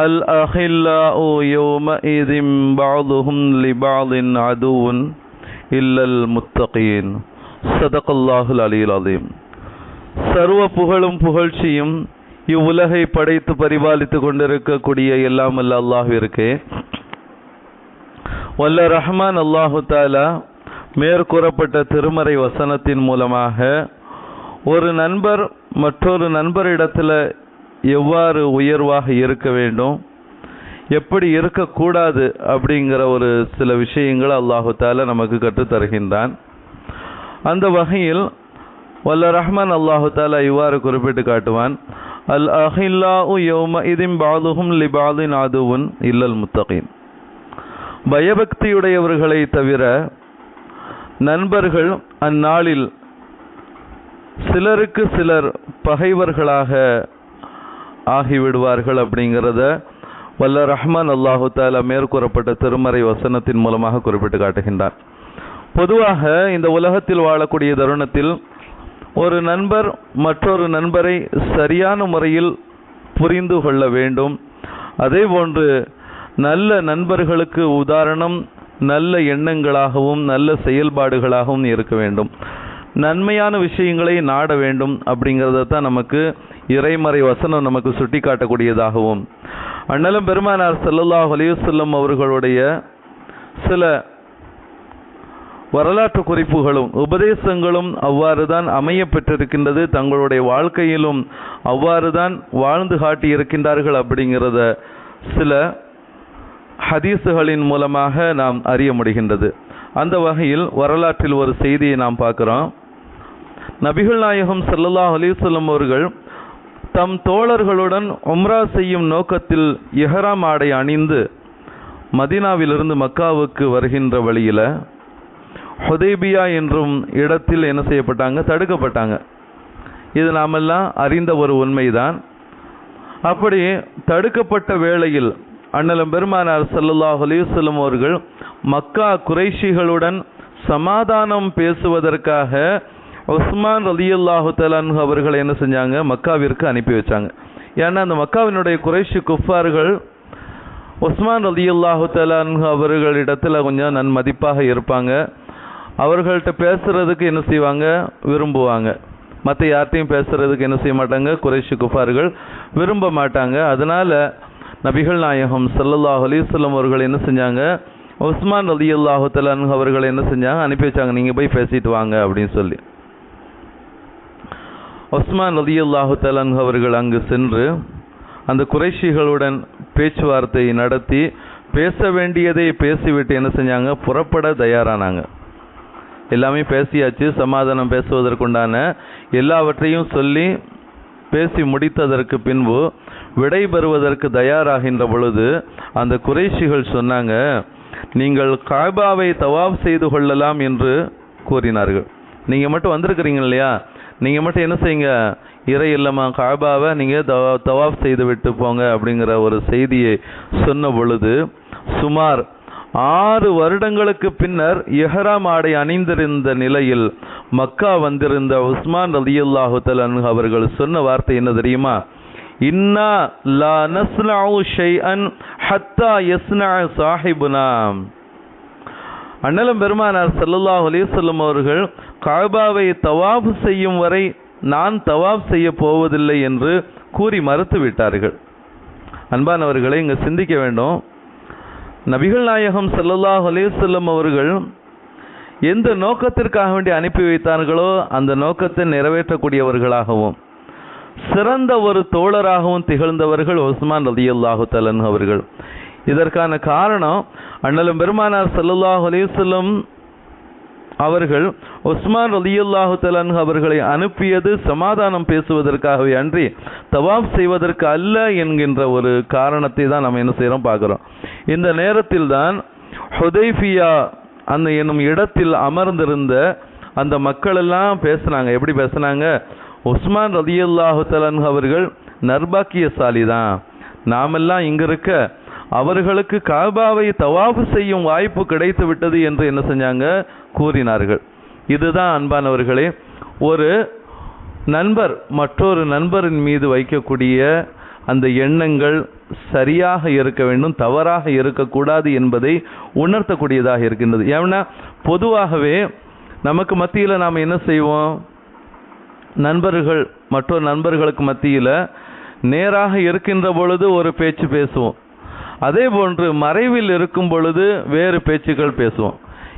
الأخلاء يومئذ بعضهم لبعض عدو إلا المتقين صدق الله العلي العظيم சர்வ புகழும் புகழ்ச்சியும் இவ்வுலகை படைத்து பரிபாலித்து கொண்டிருக்கக்கூடிய எல்லாம் அல்ல அல்லாஹிற்கு வல்ல ரஹ்மான் அல்லாஹு தாலா மேற்கூறப்பட்ட திருமறை வசனத்தின் மூலமாக ஒரு நண்பர் மற்றொரு நண்பரிடத்தில் எவ்வாறு உயர்வாக இருக்க வேண்டும்? எப்படி இருக்கக்கூடாது அப்படிங்கிற ஒரு சில விஷயங்கள் அல்லாஹு தால நமக்கு கற்றுத் தருகின்றான். அந்த வகையில் வல்ல ரஹ்மான் அல்லாஹு தாலா இவ்வாறு குறிப்பிட்டு காட்டுவான். அல் அஹில்லா யோம இதிம் பாதுகும் லிபாலின் அதுவுன் இல்லல் முத்தகின். பயபக்தியுடையவர்களை தவிர நண்பர்கள் அந்நாளில் சிலருக்கு சிலர் பகைவர்களாக ஆகிவிடுவார்கள் அப்படிங்கிறத வல்ல ரஹ்மான் அல்லாஹு தாலா மேற்கூறப்பட்ட திருமறை வசனத்தின் மூலமாக குறிப்பிட்டு காட்டுகின்றார். பொதுவாக இந்த உலகத்தில் வாழக்கூடிய தருணத்தில் ஒரு நண்பர் மற்றொரு நண்பரை சரியான முறையில் புரிந்து கொள்ள வேண்டும். அதே போன்று நல்ல நண்பர்களுக்கு உதாரணம் நல்ல எண்ணங்களாகவும் நல்ல செயல்பாடுகளாகவும் இருக்க வேண்டும். நன்மையான விஷயங்களை நாட வேண்டும் அப்படிங்கிறத தான் நமக்கு இறைமறை வசனம் நமக்கு சுட்டி காட்டக்கூடியதாகவும் அண்ணலும் பெருமானார் செல்லல்லாஹ் அலிவசல்லம் அவர்களுடைய சில வரலாற்று குறிப்புகளும் உபதேசங்களும் அவ்வாறு தான் அமைய பெற்றிருக்கின்றது தங்களுடைய வாழ்க்கையிலும் அவ்வாறு தான் வாழ்ந்து காட்டி இருக்கின்றார்கள் அப்படிங்கிறத சில ஹதீஸுகளின் மூலமாக நாம் அறிய முடிகின்றது. அந்த வகையில் வரலாற்றில் ஒரு செய்தியை நாம் பார்க்குறோம். நபிகள் நாயகம் சல்லல்லா அலிசல்லம் அவர்கள் தம் தோழர்களுடன் உம்ரா செய்யும் நோக்கத்தில் எஹராம் ஆடை அணிந்து மதீனாவிலிருந்து மக்காவுக்கு வருகின்ற வழியில் ஹொதேபியா என்றும் இடத்தில் என்ன செய்யப்பட்டாங்க? தடுக்கப்பட்டாங்க. இது நாமெல்லாம் அறிந்த ஒரு உண்மைதான். அப்படி தடுக்கப்பட்ட வேளையில் அண்ணலம் பெருமானார் சல்லுல்லாஹ் அலிவசல்லம் அவர்கள் மக்கா குறைஷிகளுடன் சமாதானம் பேசுவதற்காக உஸ்மான் ரலியல்லாஹு தலான் அவர்களை என்ன செஞ்சாங்க? மக்காவிற்கு அனுப்பி வச்சாங்க. ஏன்னா அந்த மக்காவினுடைய குறைஷி குஃபார்கள் உஸ்மான் ரலியல்லாஹு தலான் அவர்களிடத்தில் கொஞ்சம் நன் மதிப்பாக இருப்பாங்க. அவர்கள்ட்ட பேசுறதுக்கு என்ன செய்வாங்க? விரும்புவாங்க. மற்ற யார்ட்டையும் பேசுறதுக்கு என்ன செய்ய மாட்டாங்க? குறைஷி குஃபார்கள் விரும்ப மாட்டாங்க. அதனால நபிகள் நாயகம் சல்லல்லாஹ் அலிஸ்லம் அவர்கள் என்ன செஞ்சாங்க? உஸ்மான் ரலி அல்லாஹு தலான் அவர்கள் என்ன செஞ்சாங்க? அனுப்பி வச்சாங்க. நீங்கள் போய் பேசிட்டு வாங்க அப்படின்னு சொல்லி. ஒஸ்மான் ரதி அல்லாஹு அவர்கள் அங்கு சென்று அந்த குறைஷிகளுடன் பேச்சுவார்த்தை நடத்தி பேச வேண்டியதை பேசிவிட்டு என்ன செஞ்சாங்க? புறப்பட தயாரானாங்க. எல்லாமே பேசியாச்சு. சமாதானம் பேசுவதற்குண்டான எல்லாவற்றையும் சொல்லி பேசி முடித்ததற்கு பின்பு விடை பெறுவதற்கு தயாராகின்ற பொழுது அந்த குறைஷிகள் சொன்னாங்க நீங்கள் காபாவை தவாப் செய்து கொள்ளலாம் என்று கூறினார்கள். நீங்கள் மட்டும் வந்திருக்கிறீங்க இல்லையா? நீங்கள் மட்டும் என்ன செய்யுங்க? இறை இல்லமா காபாவை நீங்கள் தவாப் செய்து விட்டு போங்க அப்படிங்கிற ஒரு செய்தியை சொன்ன பொழுது சுமார் ஆறு வருடங்களுக்கு பின்னர் எஹராம் ஆடை அணிந்திருந்த நிலையில் மக்கா வந்திருந்த உஸ்மான் ரலியுல்லாஹுத்தல் அவர்கள் சொன்ன வார்த்தை என்ன தெரியுமா? இன்னா லா நஸ்னஉ ஷைஅன் ஹத்தா யஸ்னா சாஹிபுனா. அண்ணலம் பெருமானார் சல்லுல்லாஹ் அலைஹி அவர்கள் காபாவை தவாப் செய்யும் வரை நான் தவாப் செய்ய போவதில்லை என்று கூறி மறுத்து விட்டார்கள் அன்பானவர்களை இங்கே சிந்திக்க வேண்டும். நபிகள் நாயகம் சல்லல்லாஹ் அலேசல்லம் அவர்கள் எந்த நோக்கத்திற்காக வேண்டி அனுப்பி வைத்தார்களோ அந்த நோக்கத்தை நிறைவேற்றக்கூடியவர்களாகவும் சிறந்த ஒரு தோழராகவும் திகழ்ந்தவர்கள் உஸ்மான் ரதி அல்லாஹு தலன் அவர்கள். இதற்கான காரணம் அண்ணலும் பெருமானார் சல்லுல்லாஹ் அலேசல்லம் அவர்கள் உஸ்மான் ரலியல்லாஹு தலான் அவர்களை அனுப்பியது சமாதானம் பேசுவதற்காகவே அன்றி தவாப் செய்வதற்கு அல்ல என்கின்ற ஒரு காரணத்தை தான் நம்ம என்ன செய்கிறோம் பார்க்குறோம். இந்த நேரத்தில் தான் ஹுதைஃபியா அந்த என்னும் இடத்தில் அமர்ந்திருந்த அந்த மக்கள் எல்லாம் பேசுனாங்க. எப்படி பேசுனாங்க? உஸ்மான் ரதியுல்லாஹு தலான் அவர்கள் நர்பாக்கியசாலி தான். நாமெல்லாம் இங்கே இருக்க அவர்களுக்கு காபாவை தவாஃபு செய்யும் வாய்ப்பு கிடைத்து விட்டது என்று என்ன செஞ்சாங்க? கூறினார்கள். இதுதான் அன்பானவர்களே ஒரு நண்பர் மற்றொரு நண்பரின் மீது வைக்கக்கூடிய அந்த எண்ணங்கள் சரியாக இருக்க வேண்டும் தவறாக இருக்கக்கூடாது என்பதை உணர்த்தக்கூடியதாக இருக்கின்றது. ஏன்னா பொதுவாகவே நமக்கு மத்தியில் நாம் என்ன செய்வோம்? நண்பர்கள் மற்றொரு நண்பர்களுக்கு மத்தியில் நேராக இருக்கின்ற பொழுது ஒரு பேச்சு பேசுவோம். அதே போன்று மறைவில் இருக்கும் பொழுது வேறு பேச்சுக்கள் பேசுவோம்.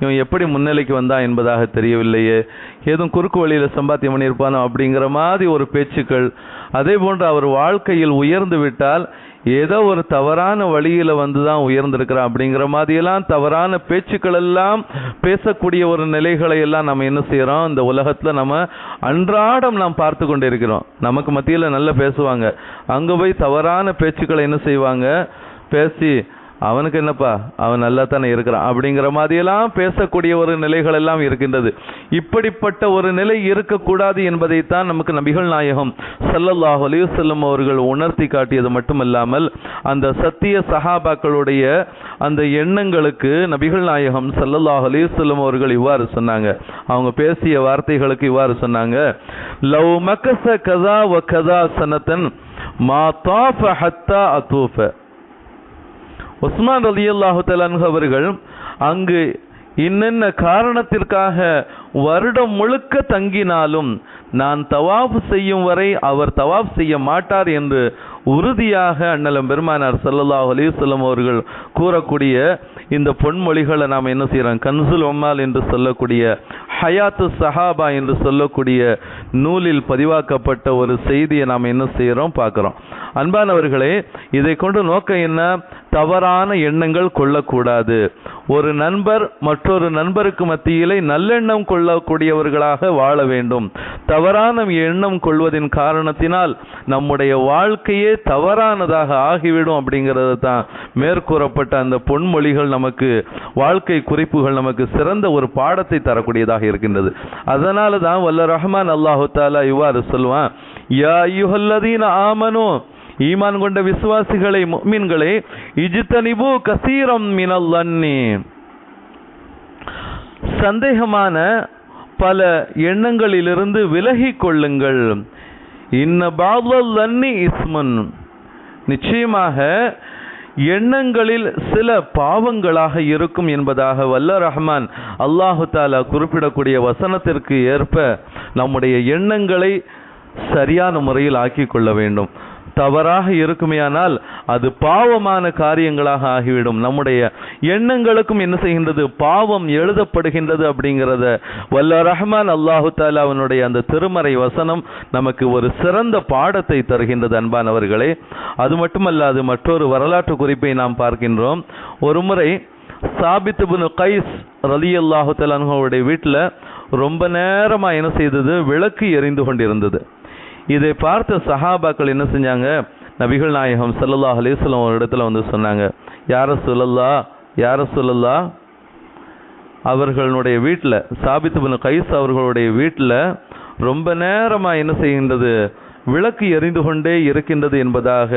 இவன் எப்படி முன்னிலைக்கு வந்தா என்பதாக தெரியவில்லையே. ஏதும் குறுக்கு வழியில் சம்பாத்தியம் பண்ணியிருப்பானோ அப்படிங்கிற மாதிரி ஒரு பேச்சுக்கள். அதே போன்று அவர் வாழ்க்கையில் உயர்ந்து விட்டால் ஏதோ ஒரு தவறான வழியில் வந்து தான் உயர்ந்திருக்கிறான் அப்படிங்கிற மாதிரியெல்லாம் தவறான பேச்சுக்கள் எல்லாம் பேசக்கூடிய ஒரு நிலைகளை எல்லாம் நம்ம என்ன செய்கிறோம் இந்த உலகத்தில் நம்ம அன்றாடம் நாம் பார்த்து கொண்டு இருக்கிறோம் நமக்கு மத்தியில் நல்லா பேசுவாங்க. அங்கே போய் தவறான பேச்சுக்களை என்ன செய்வாங்க? பேசி அவனுக்கு என்னப்பா அவன் நல்லா தானே இருக்கிறான் அப்படிங்கிற மாதிரியெல்லாம் பேசக்கூடிய ஒரு நிலைகள் எல்லாம் இருக்கின்றது. இப்படிப்பட்ட ஒரு நிலை இருக்கக்கூடாது என்பதைத்தான் நமக்கு நபிகள் நாயகம் சல்லல்லாஹ் அலைஹி அவர்கள் உணர்த்தி காட்டியது மட்டுமல்லாமல் அந்த சத்திய சஹாபாக்களுடைய அந்த எண்ணங்களுக்கு நபிகள் நாயகம் சல்லல்லாஹ் அலைஹி வஸல்லம் அவர்கள் இவ்வாறு சொன்னாங்க. அவங்க பேசிய வார்த்தைகளுக்கு இவ்வாறு சொன்னாங்க. லவ் மக்கச கதா வ கதா சனத்தன் மா தாஃப ஹத்தா அத்தூஃப. உஸ்மான் அலி அல்லாஹு அவர்கள் அங்கு இன்னென்ன காரணத்திற்காக வருடம் முழுக்க தங்கினாலும் நான் தவாஃப் செய்யும் வரை அவர் தவாஃப் செய்ய மாட்டார் என்று உறுதியாக அண்ணலம் பெருமானார் சல்லல்லாஹ் அலைஹி அவர்கள் கூறக்கூடிய இந்த பொன்மொழிகளை நாம் என்ன செய்கிறோம் கன்சுல் ஒம்மால் என்று சொல்லக்கூடிய ஹயாத்து சஹாபா என்று சொல்லக்கூடிய நூலில் பதிவாக்கப்பட்ட ஒரு செய்தியை நாம் என்ன செய்கிறோம் பார்க்குறோம். அன்பானவர்களே இதை கொண்டு நோக்கம் என்ன? தவறான எண்ணங்கள் கொள்ளக்கூடாது. ஒரு நண்பர் மற்றொரு நண்பருக்கு மத்தியிலே நல்லெண்ணம் கொள்ளக்கூடியவர்களாக வாழ வேண்டும். தவறான எண்ணம் கொள்வதின் காரணத்தினால் நம்முடைய வாழ்க்கையே தவறானதாக ஆகிவிடும் அப்படிங்கிறது தான் மேற்கூறப்பட்ட அந்த பொன்மொழிகள் நமக்கு வாழ்க்கை குறிப்புகள் நமக்கு சிறந்த ஒரு பாடத்தை தரக்கூடியதாக இருக்கின்றது. அதனால தான் வல்ல ரஹ்மான் அல்லாஹு தாலா இவ்வாறு சொல்லுவான் யா யுஹல்லதீன் ஆமனும் ஈமான் கொண்ட விசுவாசிகளை முஃமின்களே இஜ்தனிபு கசீரம் மினல் அன்னி சந்தேகமான பல எண்ணங்களிலிருந்து விலகி கொள்ளுங்கள். இன்ன பாதல் லன்னி இஸ்மன். நிச்சயமாக எண்ணங்களில் சில பாவங்களாக இருக்கும் என்பதாக வல்ல ரஹ்மான் அல்லாஹு தாலா குறிப்பிடக்கூடிய வசனத்திற்கு ஏற்ப நம்முடைய எண்ணங்களை சரியான முறையில் ஆக்கிக் கொள்ள வேண்டும். தவறாக இருக்குமேயானால் அது பாவமான காரியங்களாக ஆகிவிடும். நம்முடைய எண்ணங்களுக்கும் என்ன செய்கின்றது? பாவம் எழுதப்படுகின்றது அப்படிங்கிறத வல்ல ரஹ்மான் அல்லாஹு தாலா அவனுடைய அந்த திருமறை வசனம் நமக்கு ஒரு சிறந்த பாடத்தை தருகின்றது அன்பானவர்களே அது மட்டுமல்லாது மற்றொரு வரலாற்று குறிப்பை நாம் பார்க்கின்றோம். ஒரு முறை சாபித் பின் கைஸ் ரலி அல்லாஹு தலானுடைய வீட்டில் ரொம்ப நேரமாக என்ன செய்தது? விளக்கு எரிந்து கொண்டிருந்தது. இதை பார்த்த சஹாபாக்கள் என்ன செஞ்சாங்க? நபிகள் நாயகம் சல்லல்லா அலிஸ்லாம் ஒரு இடத்துல வந்து சொன்னாங்க யார சொல்லல்லா யார சொல்லல்லா அவர்களுடைய வீட்டில் சாபித்து பின் கைஸ் அவர்களுடைய வீட்டில் ரொம்ப நேரமாக என்ன செய்கின்றது? விளக்கு எரிந்து கொண்டே இருக்கின்றது என்பதாக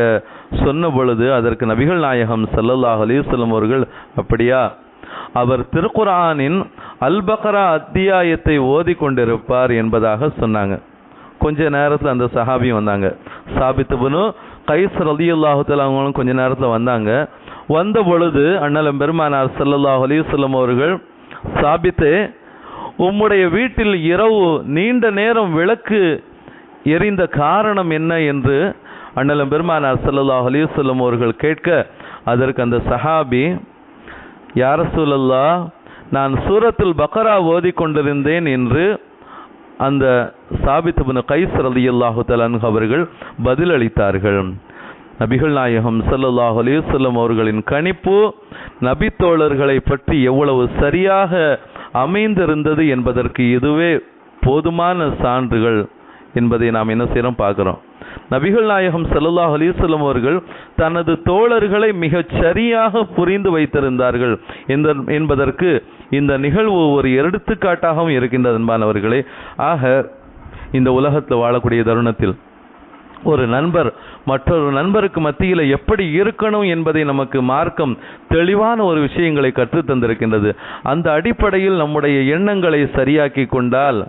சொன்ன பொழுது அதற்கு நபிகள் நாயகம் ஸல்லல்லாஹு அலிஸ்லம் அவர்கள் அப்படியா? அவர் திருக்குரானின் அல்பக்ரா அத்தியாயத்தை ஓதி கொண்டிருப்பார் என்பதாக சொன்னாங்க. கொஞ்ச நேரத்தில் அந்த சஹாபியும் வந்தாங்க. சாபித் கைஸ் ரலியல்லாஹு தஆலா அவங்களும் கொஞ்ச நேரத்தில் வந்தாங்க. வந்த பொழுது அண்ணலம் பெருமானார் சல்லாஹ் அலிசல்லம் அவர்கள் சாபித்து உம்முடைய வீட்டில் இரவு நீண்ட நேரம் விளக்கு எரிந்த காரணம் என்ன? என்று அண்ணலம் பெருமானார் சல்லாஹ் அலிசல்லம் அவர்கள் கேட்க அதற்கு அந்த சஹாபி யார சூழல்லா நான் சூரத்தில் பக்ரா ஓதி கொண்டிருந்தேன் என்று அந்த சாபித் கைஸ் அலி அல்லாஹு தஆலா அவர்கள் பதிலளித்தார்கள். நபிகள் நாயகம் சல்லாஹ் அலிசல்லம் அவர்களின் கணிப்பு நபித்தோழர்களை பற்றி எவ்வளவு சரியாக அமைந்திருந்தது என்பதற்கு இதுவே போதுமான சான்றுகள் என்பதை நாம் என்ன செய்கிறோம் பார்க்குறோம். நபிகள் நாயகம் ஸல்லல்லாஹு அலிசல்லம் அவர்கள் தனது தோழர்களை மிகச் சரியாக புரிந்து வைத்திருந்தார்கள். என்ற என்பதற்கு இந்த நிகழ்வு ஒரு எடுத்துக்காட்டாகவும் இருக்கின்றது அன்பானவர்களே ஆக இந்த உலகத்தில் வாழக்கூடிய தருணத்தில் ஒரு நண்பர் மற்றொரு நண்பருக்கு மத்தியில் எப்படி இருக்கணும் என்பதை நமக்கு மார்க்கம் தெளிவான ஒரு விஷயங்களை கற்றுத் தந்திருக்கின்றது அந்த அடிப்படையில் நம்முடைய எண்ணங்களை சரியாக்கி கொண்டால்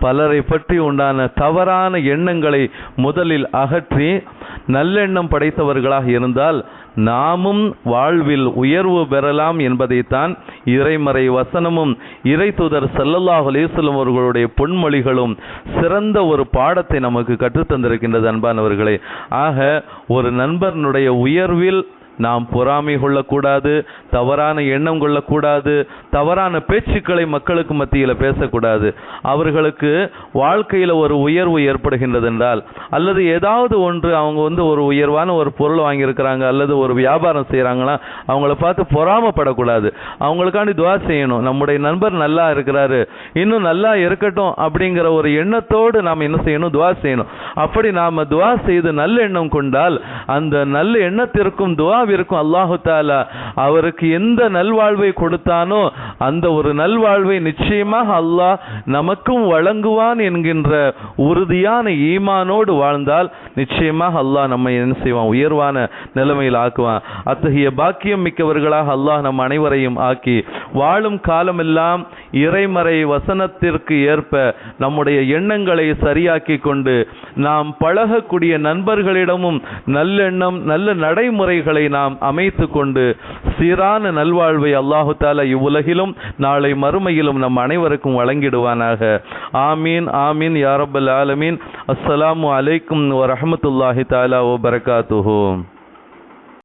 பலரை பற்றி உண்டான தவறான எண்ணங்களை முதலில் அகற்றி நல்லெண்ணம் படைத்தவர்களாக இருந்தால் நாமும் வாழ்வில் உயர்வு பெறலாம் என்பதைத்தான் இறைமறை வசனமும் இறை தூதர் செல்லல்லாஹ் அலைஹி அவர்களுடைய பொன்மொழிகளும் சிறந்த ஒரு பாடத்தை நமக்கு கற்றுத் தந்திருக்கின்றது அன்பானவர்களே. ஆக ஒரு நண்பனுடைய உயர்வில் நாம் பொறாமை கொள்ளக்கூடாது தவறான எண்ணம் கொள்ளக்கூடாது தவறான பேச்சுக்களை மக்களுக்கு மத்தியில் பேசக்கூடாது. அவர்களுக்கு வாழ்க்கையில் ஒரு உயர்வு ஏற்படுகின்றது என்றால் அல்லது ஏதாவது ஒன்று அவங்க வந்து ஒரு உயர்வான ஒரு பொருள் வாங்கியிருக்கிறாங்க அல்லது ஒரு வியாபாரம் செய்கிறாங்கன்னா அவங்கள பார்த்து பொறாமப்படக்கூடாது. அவங்களுக்காண்டி துவா செய்யணும். நம்முடைய நண்பர் நல்லா இருக்கிறாரு இன்னும் நல்லா இருக்கட்டும் அப்படிங்கிற ஒரு எண்ணத்தோடு நாம் என்ன செய்யணும்? துவா செய்யணும். அப்படி நாம் துவா செய்து நல்ல எண்ணம் கொண்டால் அந்த நல்ல எண்ணத்திற்கும் துவா இருக்கும். அல்லாஹு தாலா அவருக்கு எந்த நல்வாழ்வை கொடுத்தானோ அந்த ஒரு நல்வாழ்வை நிச்சயமாக அல்லாஹ் நமக்கும் வழங்குவான் என்கின்ற உறுதியான ஈமானோடு வாழ்ந்தால் நிச்சயமாக அல்லாஹ் நம்மை என்ன செய்வான்? உயர்வான நிலைமையில் ஆக்குவான். அத்தகைய பாக்கியம் மிக்கவர்களாக அல்லாஹ் நம் அனைவரையும் ஆக்கி வாழும் காலமெல்லாம் இறைமறை வசனத்திற்கு ஏற்ப நம்முடைய எண்ணங்களை சரியாக்கி கொண்டு நாம் பழகக்கூடிய நண்பர்களிடமும் நல்லெண்ணம் நல்ல நடைமுறைகளை நாம் அமைத்து கொண்டு சீரான நல்வாழ்வை அல்லாஹு தாலா இவ்வுலகிலும் நாளை மறுமையிலும் நம் அனைவருக்கும் வழங்கிடுவானாக. ஆமீன் ஆமீன் யாரபல் ஆலமீன். அஸ்ஸலாமு அலைக்கும் வரஹமத்துல்லாஹி தாலா ஓ பரகாத்துஹு